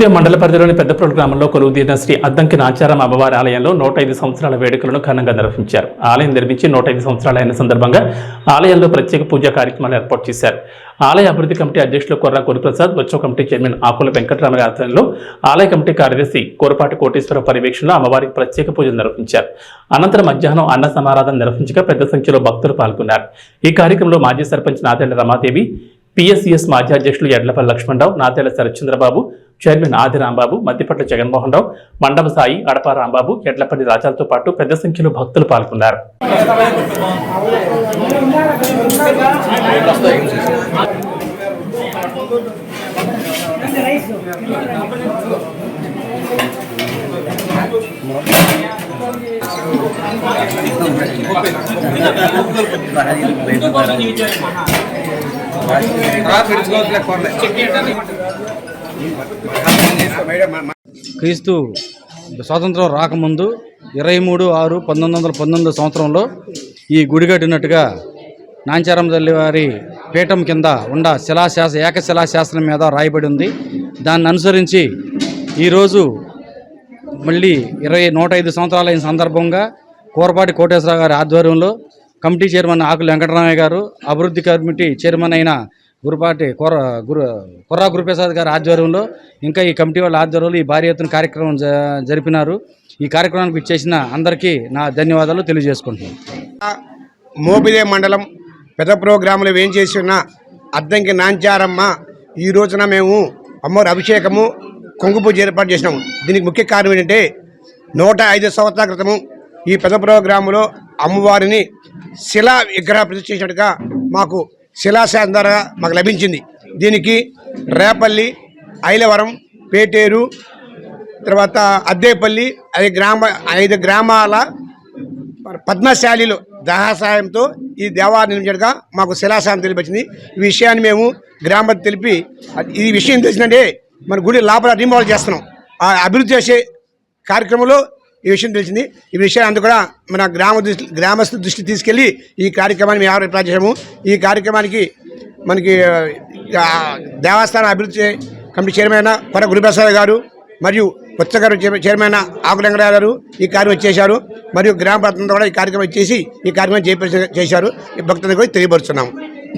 కొలువుదేవి మండల పరిధిలోని పెద్దప్రోలు గ్రామంలో కొలువుదీరిన శ్రీ అద్దంకిన ఆచారం అమ్మవారి ఆలయంలో నూట ఐదు సంవత్సరాల వేడుకలను ఘనంగా నిర్వహించారు. ఆలయం నిర్మించి నూట ఐదు సంవత్సరాలైన సందర్భంగా ఆలయంలో ప్రత్యేక పూజా కార్యక్రమాలు ఏర్పాటు చేశారు. ఆలయ అభివృద్ధి కమిటీ అధ్యక్షులు కొర్ర గురుప్రసాద్ ఉత్సవ కమిటీ చైర్మన్ ఆకుల వెంకటరామయ్య ఆధ్వర్యంలో ఆలయ కమిటీ కార్యదర్శి కోరపాటి కోటేశ్వర పర్యవేక్షణలో అమ్మవారికి ప్రత్యేక పూజలు నిర్వహించారు. అనంతరం మధ్యాహ్నం అన్న సమారాధన నిర్వహించగా పెద్ద సంఖ్యలో భక్తులు పాల్గొన్నారు. ఈ కార్యక్రమంలో మాజీ సర్పంచ్ నాదేళ్ళ రమాదేవి పిఎస్సిఎస్ మాజీ అధ్యక్షులు ఎడ్లపల్లి లక్ష్మణరావు నాదేళ్ళ శరత్చంద్రబాబు చైర్మన్ ఆది రాంబాబు మద్దిపట్ల జగన్మోహన్ రావు మండప సాయి అడప రాంబాబు ఎడ్లపల్లి రాజాలతో పాటు పెద్ద సంఖ్యలో భక్తులు పాల్గొన్నారు. క్రీస్తు స్వాతంత్రం రాకముందు ఇరవై మూడు ఆరు పంతొమ్మిది వందల పంతొమ్మిది సంవత్సరంలో ఈ గుడి కట్టినట్టుగా నాంచారం తల్లి వారి పీఠం కింద ఉండ శిలాశాస ఏకశిలాశాసనం మీద రాయబడి ఉంది. దాన్ని అనుసరించి ఈరోజు మళ్ళీ ఇరవై నూట ఐదు సంవత్సరాలైన సందర్భంగా కూరపాటి కోటేశ్వరరావు గారి ఆధ్వర్యంలో కమిటీ చైర్మన్ ఆకుల వెంకటరామయ్య గారు అభివృద్ధి కమిటీ చైర్మన్ అయిన గురుపాటి కొర గురు కొర్రా గురుప్రసాద్ గారి ఆధ్వర్యంలో ఇంకా ఈ కమిటీ వాళ్ళ ఆధ్వర్యంలో ఈ భారీ ఎత్తున కార్యక్రమం జరిపినారు. ఈ కార్యక్రమానికి ఇచ్చేసిన అందరికీ నా ధన్యవాదాలు తెలియజేసుకుంటున్నాను. మోపిదే మండలం పెద్ద ప్రోగ్రాములు ఏం చేసిన అద్దంకి నాంచారమ్మ. ఈ రోజున మేము అమ్మవారి అభిషేకము కొంగు పూజ ఏర్పాటు చేసినాము. దీనికి ముఖ్య కారణం ఏంటంటే నూట ఐదు సంవత్సరాల క్రితము ఈ పెద్ద ప్రోగ్రాములో అమ్మవారిని శిలా విగ్రహ ప్రతిష్ఠ చేసినట్టుగా మాకు శిలాశాసనం ద్వారా మాకు లభించింది. దీనికి రేపల్లి ఐలవరం పేటేరు తర్వాత అద్దేపల్లి ఐదు గ్రామ ఐదు గ్రామాల పద్మశాలిలో దహాసాయంతో ఈ దేవాలయం నిర్మించడగా మాకు శిలాశానం తెలిపించింది ఈ విషయాన్ని మేము గ్రామ తెలిపి ఈ విషయం తెలిసిందంటే మన గుడి లోపల రీమోడల్ చేస్తున్నాం. ఆ అభివృద్ధి చేసే కార్యక్రమంలో ఈ విషయం తెలిసింది. ఈ విషయాన్ని అందు కూడా మన గ్రామ దృష్టి గ్రామస్తు దృష్టి తీసుకెళ్ళి ఈ కార్యక్రమాన్ని మేము ఏర్పాటు చేసాము ఈ కార్యక్రమానికి మనకి దేవస్థాన దేవస్థానం అభివృద్ధి కమిటీ చైర్మన్ కొర గురుప్రసాద్ గారు మరియు కొత్తగారు చైర్మన్ ఆకులంగరావు గారు ఈ కార్యక్రమం చేశారు. మరియు గ్రామ ప్రజలంతా కూడా ఈ కార్యక్రమం చేసి ఈ కార్యక్రమం చేప చేశారు. ఈ భక్తులకు తెలియపరుస్తున్నాము.